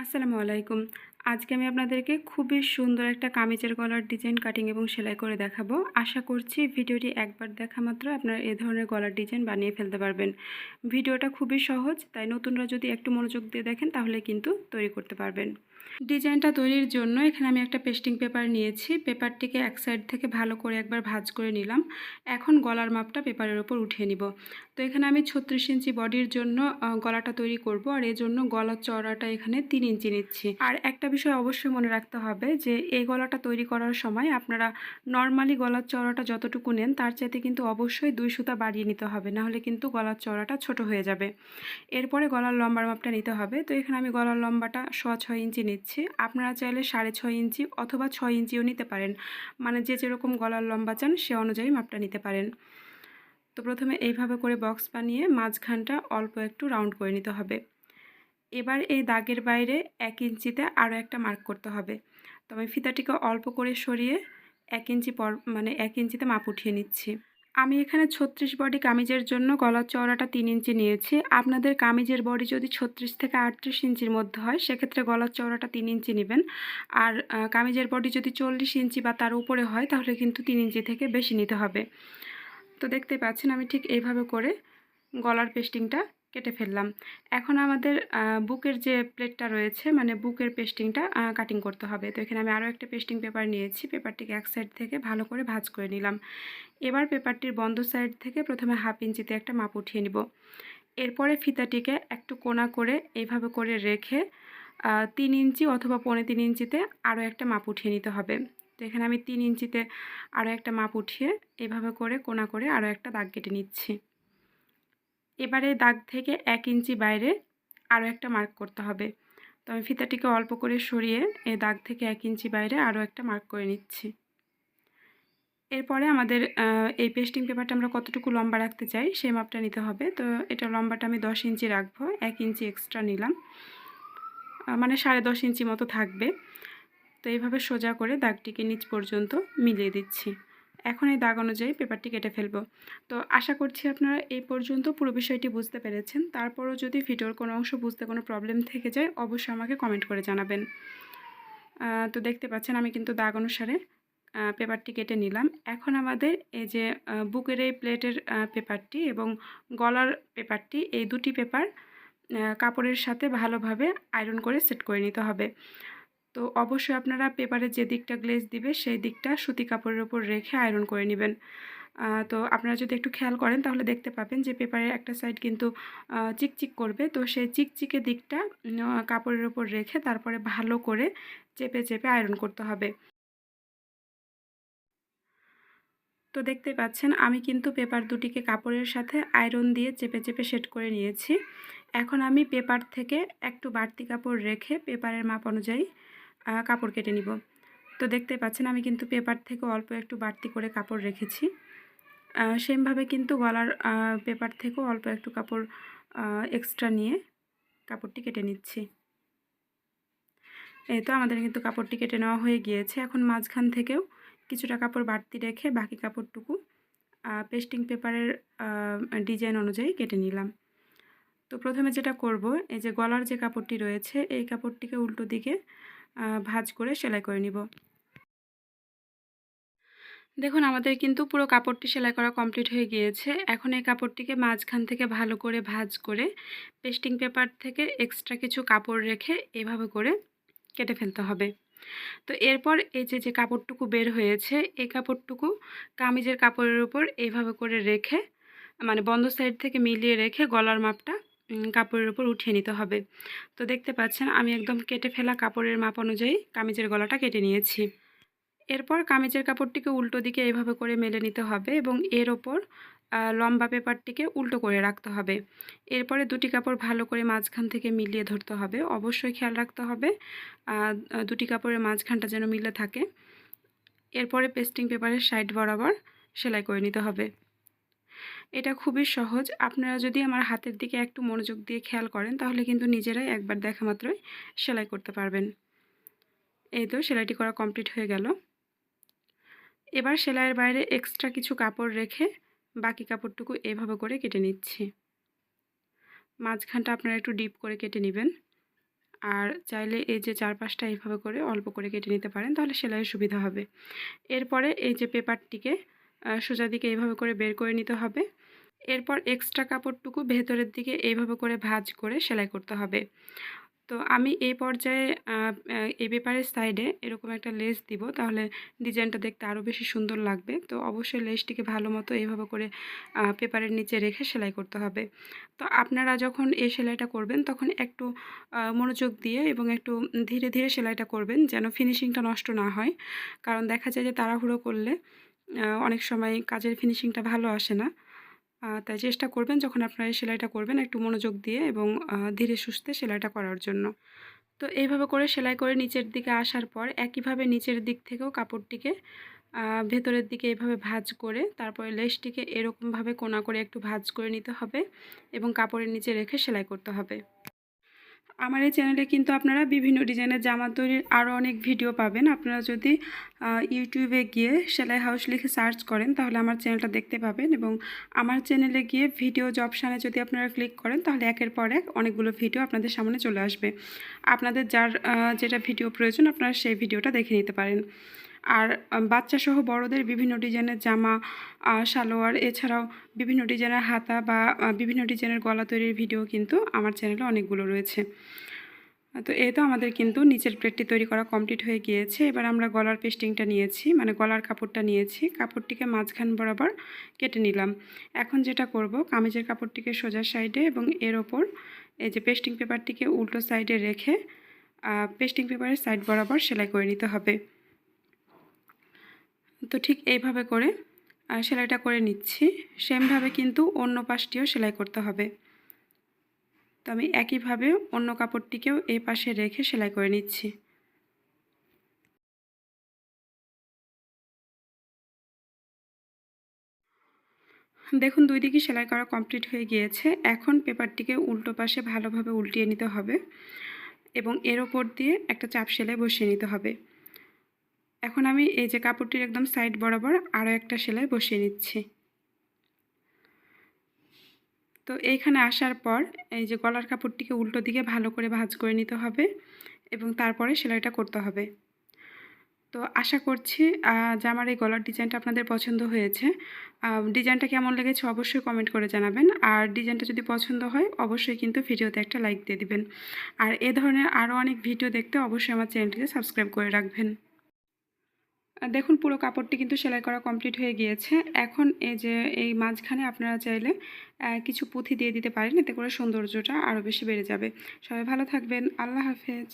আসসালামু আলাইকুম। আজকে আমি আপনাদেরকে খুবই সুন্দর একটা কামিজের গলার ডিজাইন কাটিং এবং সেলাই করে দেখাবো। আশা করছি ভিডিওটি একবার দেখা মাত্র আপনারা এ ধরনের গলার ডিজাইন বানিয়ে ফেলতে পারবেন। ভিডিওটা খুবই সহজ, তাই নতুনরা যদি একটু মনোযোগ দিয়ে দেখেন, তাহলে কিন্তু তৈরি করতে পারবেন। ডিজাইনটা তৈরির জন্য এখানে আমি একটা পেস্টিং পেপার নিয়েছি। পেপারটিকে এক সাইড থেকে ভালো করে একবার ভাজ করে নিলাম। এখন গলার মাপটা পেপারের ওপর উঠিয়ে নিব। তো এখানে আমি ছত্রিশ ইঞ্চি বডির জন্য গলাটা তৈরি করব। আর এর জন্য গলার চওড়াটা এখানে তিন ইঞ্চি নিচ্ছি। আর একটা বিষয় অবশ্যই মনে রাখতে হবে যে, এই গলাটা তৈরি করার সময় আপনারা নর্মালি গলার চওড়াটা যতটুকু নেন, তার চাইতে কিন্তু অবশ্যই দুই সুতা বাড়িয়ে নিতে হবে। নাহলে কিন্তু গলার চওড়াটা ছোট হয়ে যাবে। এরপরে গলার লম্বার মাপটা নিতে হবে। তো এখানে আমি গলার লম্বাটা ছ ছয় ইঞ্চি নিচ্ছি। আপনারা চাইলে সাড়ে ছয় ইঞ্চি অথবা ছয় ইঞ্চিও নিতে পারেন। মানে যে যেরকম গলার লম্বা চান, সে অনুযায়ী মাপটা নিতে পারেন। তো প্রথমে এইভাবে করে বক্স বানিয়ে মাঝখানটা অল্প একটু রাউন্ড করে নিতে হবে। এবার এই দাগের বাইরে এক ইঞ্চিতে আরও একটা মার্ক করতে হবে। তো আমি ফিতাটিকে অল্প করে সরিয়ে এক ইঞ্চি পর মানে এক ইঞ্চিতে মাপ উঠিয়ে নিচ্ছি। আমি এখানে ছত্রিশ বডি কামিজের জন্য গলার চওড়াটা তিন ইঞ্চি নিয়েছি। আপনাদের কামিজের বডি যদি ছত্রিশ থেকে আটত্রিশ ইঞ্চির মধ্যে হয়, সেক্ষেত্রে গলার চওড়াটা তিন ইঞ্চি নেবেন। আর কামিজের বডি যদি চল্লিশ ইঞ্চি বা তার উপরে হয়, তাহলে কিন্তু তিন ইঞ্চি থেকে বেশি নিতে হবে। তো দেখতে পাচ্ছেন আমি ঠিক এইভাবে করে গলার পেস্টিংটা কেটে ফেললাম। এখন আমাদের বুকের যে প্লেটটা রয়েছে মানে বুকের পেস্টিংটা কাটিং করতে হবে। তো এখানে আমি আরও একটা পেস্টিং পেপার নিয়েছি। পেপারটিকে এক সাইড থেকে ভালো করে ভাজ করে নিলাম। এবার পেপারটির বন্ধ সাইড থেকে প্রথমে হাফ ইঞ্চিতে একটা মাপ উঠিয়ে নিব। এরপরে ফিতাটিকে একটু কোনা করে এইভাবে করে রেখে তিন ইঞ্চি অথবা পৌনে তিন ইঞ্চিতে আরও একটা মাপ উঠিয়ে নিতে হবে। তো এখানে আমি তিন ইঞ্চিতে আরও একটা মাপ উঠিয়ে এভাবে করে কোনা করে আরও একটা দাগ কেটে নিচ্ছি। এবারে দাগ থেকে এক ইঞ্চি বাইরে আরও একটা মার্ক করতে হবে। তো আমি ফিতাটিকে অল্প করে সরিয়ে এই দাগ থেকে এক ইঞ্চি বাইরে আরও একটা মার্ক করে নিচ্ছি। এরপরে আমাদের এই পেস্টিং পেপারটা আমরা কতটুকু লম্বা রাখতে চাই সেই মাপটা নিতে হবে। তো এটা লম্বাটা আমি দশ ইঞ্চি রাখব, এক ইঞ্চি এক্সট্রা নিলাম। মানে সাড়ে দশ ইঞ্চি মতো থাকবে। তো এইভাবে সোজা করে দাগটিকে নিচ পর্যন্ত মিলিয়ে দিচ্ছি। এখন এই দাগ অনুযায়ী পেপারটি কেটে ফেলব। তো আশা করছি আপনারা এই পর্যন্ত পুরো বিষয়টি বুঝতে পেরেছেন। তারপরও যদি ভিডিওর কোনো অংশ বুঝতে কোনো প্রবলেম থেকে যায়, অবশ্যই আমাকে কমেন্ট করে জানাবেন। তো দেখতে পাচ্ছেন আমি কিন্তু দাগ অনুসারে পেপারটি কেটে নিলাম। এখন আমাদের এই যে বুকের এই প্লেটের পেপারটি এবং গলার পেপারটি, এই দুটি পেপার কাপড়ের সাথে ভালোভাবে আয়রন করে সেট করে নিতে হবে। তো অবশ্যই আপনারা পেপারের যে দিকটা গ্লেজ দিবে, সেই দিকটা সুতি কাপড়ের উপর রেখে আয়রন করে নেবেন। তো আপনারা যদি একটু খেয়াল করেন, তাহলে দেখতে পাবেন যে পেপারের একটা সাইড কিন্তু চিকচিক করবে। তো সেই চিকচিকে দিকটা কাপড়ের উপর রেখে তারপরে ভালো করে চেপে চেপে আয়রন করতে হবে। তো দেখতে পাচ্ছেন, আমি কিন্তু পেপার দুটিকে কাপড়ের সাথে আয়রন দিয়ে চেপে চেপে সেট করে নিয়েছি। এখন আমি পেপার থেকে একটু বাড়তি কাপড় রেখে পেপারের মাপ অনুযায়ী কাপড় কেটে নিব। তো দেখতে পাচ্ছেন আমি কিন্তু পেপার থেকে অল্প একটু বাড়তি করে কাপড় রেখেছি। সেমভাবে কিন্তু গলার পেপার থেকেও অল্প একটু কাপড় এক্সট্রা নিয়ে কাপড়টি কেটে নিচ্ছি। এই তো আমাদের কিন্তু কাপড়টি কেটে নেওয়া হয়ে গিয়েছে। এখন মাঝখান থেকেও কিছুটা কাপড় বাড়তি রেখে বাকি কাপড়টুকু পেস্টিং পেপারের ডিজাইন অনুযায়ী কেটে নিলাম। তো প্রথমে যেটা করব, এই যে গলার যে কাপড়টি রয়েছে, এই কাপড়টিকে উল্টো দিকে ভাঁজ করে সেলাই করে নিব। দেখুন, আমাদের কিন্তু পুরো কাপড়টি সেলাই করা কমপ্লিট হয়ে গিয়েছে। এখন এই কাপড়টিকে মাঝখান থেকে ভালো করে ভাজ করে পেস্টিং পেপার থেকে এক্সট্রা কিছু কাপড় রেখে এভাবে করে কেটে ফেলতে হবে। তো এরপর এই যে যে কাপড়টুকু বের হয়েছে, এই কাপড়টুকু কামিজের কাপড়ের উপর এইভাবে করে রেখে মানে বন্ধ সাইড থেকে মিলিয়ে রেখে গলার মাপটা কাপড়ের উপর উঠিয়ে নিতে হবে। তো দেখতে পাচ্ছেন, আমি একদম কেটে ফেলা কাপড়ের মাপ অনুযায়ী কামিজের গলাটা কেটে নিয়েছি। এরপর কামিজের কাপড়টিকে উল্টো দিকে এইভাবে করে মেলে নিতে হবে এবং এর ওপর লম্বা পেপারটিকে উল্টো করে রাখতে হবে। এরপরে দুটি কাপড় ভালো করে মাঝখান থেকে মিলিয়ে ধরতে হবে। অবশ্যই খেয়াল রাখতে হবে দুটি কাপড়ের মাঝখানটা যেন মিলে থাকে। এরপরে পেস্টিং পেপারের সাইড বরাবর সেলাই করে নিতে হবে। এটা খুবই সহজ। আপনারা যদি আমার হাতের দিকে একটু মনোযোগ দিয়ে খেয়াল করেন, তাহলে কিন্তু নিজেরাই একবার দেখা মাত্রই সেলাই করতে পারবেন। এই তো সেলাইটি করা কমপ্লিট হয়ে গেল। এবার সেলাইয়ের বাইরে এক্সট্রা কিছু কাপড় রেখে বাকি কাপড়টুকু এভাবে করে কেটে নিচ্ছি। মাঝখানটা আপনারা একটু ডিপ করে কেটে নেবেন। আর চাইলে এই যে চারপাশটা এইভাবে করে অল্প করে কেটে নিতে পারেন, তাহলে সেলাইয়ের সুবিধা হবে। এরপরে এই যে পেপারটিকে সোজা দিকে এইভাবে করে বের করে নিতে হবে। এরপর এক্সট্রা কাপড়টুকু ভেতরের দিকে এইভাবে করে ভাজ করে সেলাই করতে হবে। তো আমি এই পর্যায়ে এই পেপারের সাইডে এরকম একটা লেস দিব, তাহলে ডিজাইনটা দেখতে আরও বেশি সুন্দর লাগবে। তো অবশ্যই লেসটিকে ভালো মতো এইভাবে করে পেপারের নিচে রেখে সেলাই করতে হবে। তো আপনারা যখন এই সেলাইটা করবেন, তখন একটু মনোযোগ দিয়ে এবং একটু ধীরে ধীরে সেলাইটা করবেন যেন ফিনিশিংটা নষ্ট না হয়। কারণ দেখা যায় যে তাড়াহুড়ো করলে অনেক সময় কাজের ফিনিশিংটা ভালো আসে না। তাই চেষ্টা করবেন যখন আপনারা এই সেলাইটা করবেন একটু মনোযোগ দিয়ে এবং ধীরে সুস্থে সেলাইটা করার জন্য। তো এইভাবে করে সেলাই করে নিচের দিকে আসার পর একইভাবে নিচের দিক থেকেও কাপড়টিকে ভেতরের দিকে এভাবে ভাজ করে তারপরে লেসটিকে এরকমভাবে কোনা করে একটু ভাজ করে নিতে হবে এবং কাপড়ের নিচে রেখে সেলাই করতে হবে। আমার এই চ্যানেলে কিন্তু আপনারা বিভিন্ন ডিজাইনের জামা তৈরির আরও অনেক ভিডিও পাবেন। আপনারা যদি ইউটিউবে গিয়ে সেলাই হাউস লিখে সার্চ করেন, তাহলে আমার চ্যানেলটা দেখতে পাবেন এবং আমার চ্যানেলে গিয়ে ভিডিও জপশানে যদি আপনারা ক্লিক করেন, তাহলে একের পর এক অনেকগুলো ভিডিও আপনাদের সামনে চলে আসবে। আপনাদের যার যেটা ভিডিও প্রয়োজন, আপনারা সেই ভিডিওটা দেখে নিতে পারেন। আর বাচ্চাসহ বড়দের বিভিন্ন ডিজাইনের জামা সালোয়ার, এছাড়াও বিভিন্ন ডিজাইনের হাতা বা বিভিন্ন ডিজাইনের গলা তৈরির ভিডিও কিন্তু আমার চ্যানেলে অনেকগুলো রয়েছে। তো এই তো আমাদের কিন্তু নিচের প্লেটটি তৈরি করা কমপ্লিট হয়ে গিয়েছে। এবার আমরা গলার পেস্টিংটা নিয়েছি মানে গলার কাপড়টা নিয়েছি। কাপড়টিকে মাঝখান বরাবর কেটে নিলাম। এখন যেটা করব, কামিজের কাপড়টিকে সোজা সাইডে এবং এর ওপর এই যে পেস্টিং পেপারটিকে উল্টো সাইডে রেখে পেস্টিং পেপারের সাইড বরাবর সেলাই করে নিতে হবে। তো ঠিক এইভাবে করে সেলাইটা করে নিচ্ছি। সেমভাবে কিন্তু অন্য পাশটিও সেলাই করতে হবে। তো আমি একইভাবে অন্য কাপড়টিকেও এই পাশে রেখে সেলাই করে নিচ্ছি। দেখুন, দুই দিকে সেলাই করা কমপ্লিট হয়ে গিয়েছে। এখন পেপারটিকে উল্টো পাশে ভালোভাবে উল্টিয়ে নিতে হবে এবং এর ওপর দিয়ে একটা চাপ সেলাই বসিয়ে নিতে হবে। এখন আমি এই যে কাপড়টির একদম সাইড বরাবর আরও একটা সেলাই বসিয়ে নিচ্ছি। তো এইখানে আসার পর এই যে গলার কাপড়টিকে উল্টো দিকে ভালো করে ভাঁজ করে নিতে হবে এবং তারপরে সেলাইটা করতে হবে। তো আশা করছি যে আমার এই গলার ডিজাইনটা আপনাদের পছন্দ হয়েছে। ডিজাইনটা কেমন লেগেছে অবশ্যই কমেন্ট করে জানাবেন। আর ডিজাইনটা যদি পছন্দ হয়, অবশ্যই কিন্তু ভিডিওতে একটা লাইক দিয়ে দিবেন। আর এ ধরনের আরও অনেক ভিডিও দেখতে অবশ্যই আমার চ্যানেলটিকে সাবস্ক্রাইব করে রাখবেন। দেখুন পুরো কাপড়টি কিন্তু সেলাই করা কমপ্লিট হয়ে গিয়েছে। এখন এই যে, এই মাঝখানে আপনারা চাইলে কিছু পুঁথি দিয়ে দিতে পারেন, এতে করে সৌন্দর্যটা আরও বেশি বেড়ে যাবে। সবাই ভালো থাকবেন। আল্লাহ হাফেজ।